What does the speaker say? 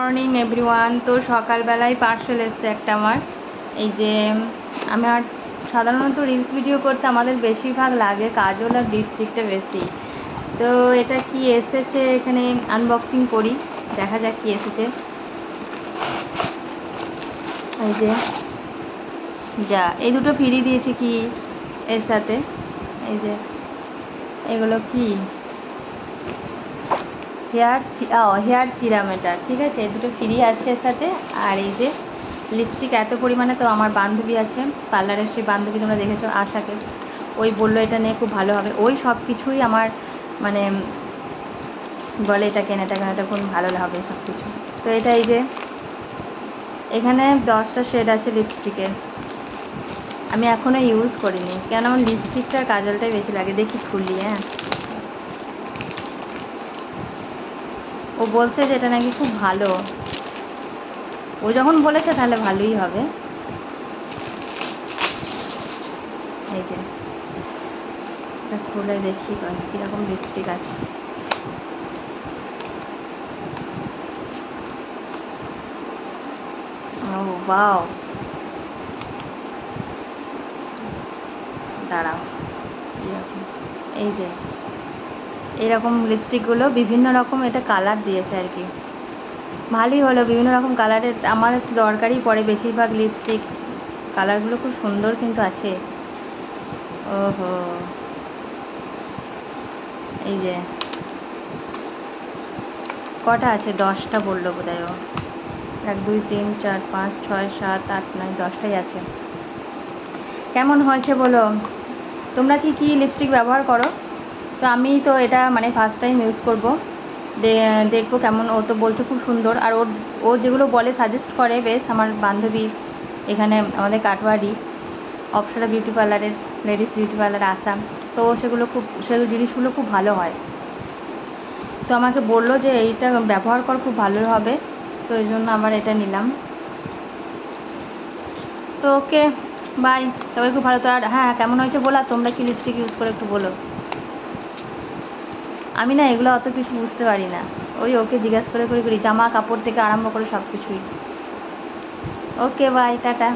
Morning everyone তো সকালবেলায় parcel এসছে একটা আমার। এই যে আমার সাধারণত রিলস ভিডিও করতে আমাদের বেশিরভাগ লাগে কাজল আর ডিস্ট্রিক্টে বেশি। তো এটা কি এসেছে? এখানে আনবক্সিং করি। দেখা যাক কি এসেছে। এই যে, যা, এই দুটো ফ্রি দিয়েছে কি এর সাথে? এই যে, এগুলো কি? হেয়ার ও, হেয়ার সিরাম এটা, ঠিক আছে? এই দুটো ফ্রি আছে এর সাথে। আর এই যে লিপস্টিক এত পরিমাণে তো আমার বান্ধবী আছে পার্লারের সেই বান্ধবী তোমরা দেখেছ, আশাকে। ওই বলল, এটা নিয়ে খুব ভালো হবে। ওই সব কিছুই আমার মানে বলে, এটা কেন এটা কেন, এটা খুব ভালো হবে সব কিছু তো এটা এই যে, এখানে দশটা শেড আছে লিপস্টিকের আমি এখনও ইউজ করিনি। কেন? আমার লিপস্টিকটার কাজলটাই বেশি লাগে। দেখি খুলি হ্যাঁ? ও বলছে যে এটা নাকি খুব ভালো। ও যখন বলেছে তাহলে ভালোই হবে। এই যে খুলে দেখি কীরকম লিপস্টিক আছে। ও বাও দাঁড়াও, এই যে এরকম লিপস্টিকগুলো বিভিন্ন রকম এটা কালার দিয়েছে আর কি। ভালোই হলো, বিভিন্ন রকম কালারের আমার দরকারই পড়ে বেশিরভাগ লিপস্টিক কালারগুলো খুব সুন্দর কিন্তু আছে। ওহো। এই যে। কটা আছে? দশটা বলল বোধহয় ও। এক, দুই, তিন, চার, পাঁচ, ছয়, সাত, আট, নয়, দশটাই আছে। কেমন হয়েছে বলো? তোমরা কি কি লিপস্টিক ব্যবহার করো? তো আমি তো এটা মানে ফার্স্ট টাইম ইউজ করব। দেখব কেমন, ও তো বলছে খুব সুন্দর। আর ওর, ও যেগুলো বলে সাজেস্ট করে বেশ, আমার বান্ধবী, এখানে আমাদের কাটওয়ারি অপসরা বিউটি পার্লারের লেডিস বিউটি পার্লার আসাম। তো সেগুলো খুব, সেগুলো জিনিসগুলো খুব ভালো হয়। তো আমাকে বলল যে এইটা ব্যবহার কর, খুব ভালো হবে। তো এই জন্য আমার এটা নিলাম। তো ওকে বাই তবে খুব ভালো তো, আর হ্যাঁ কেমন হয়েছে বলো তোমরা কি লিপস্টিক ইউজ করে একটু বলো। আমি না এগুলো অত কিছু বুঝতে পারি না। ওই ওকে জিজ্ঞাসা করে করে করি, জামা কাপড় থেকে আরম্ভ করে সব কিছুই ওকে বাই টাটা।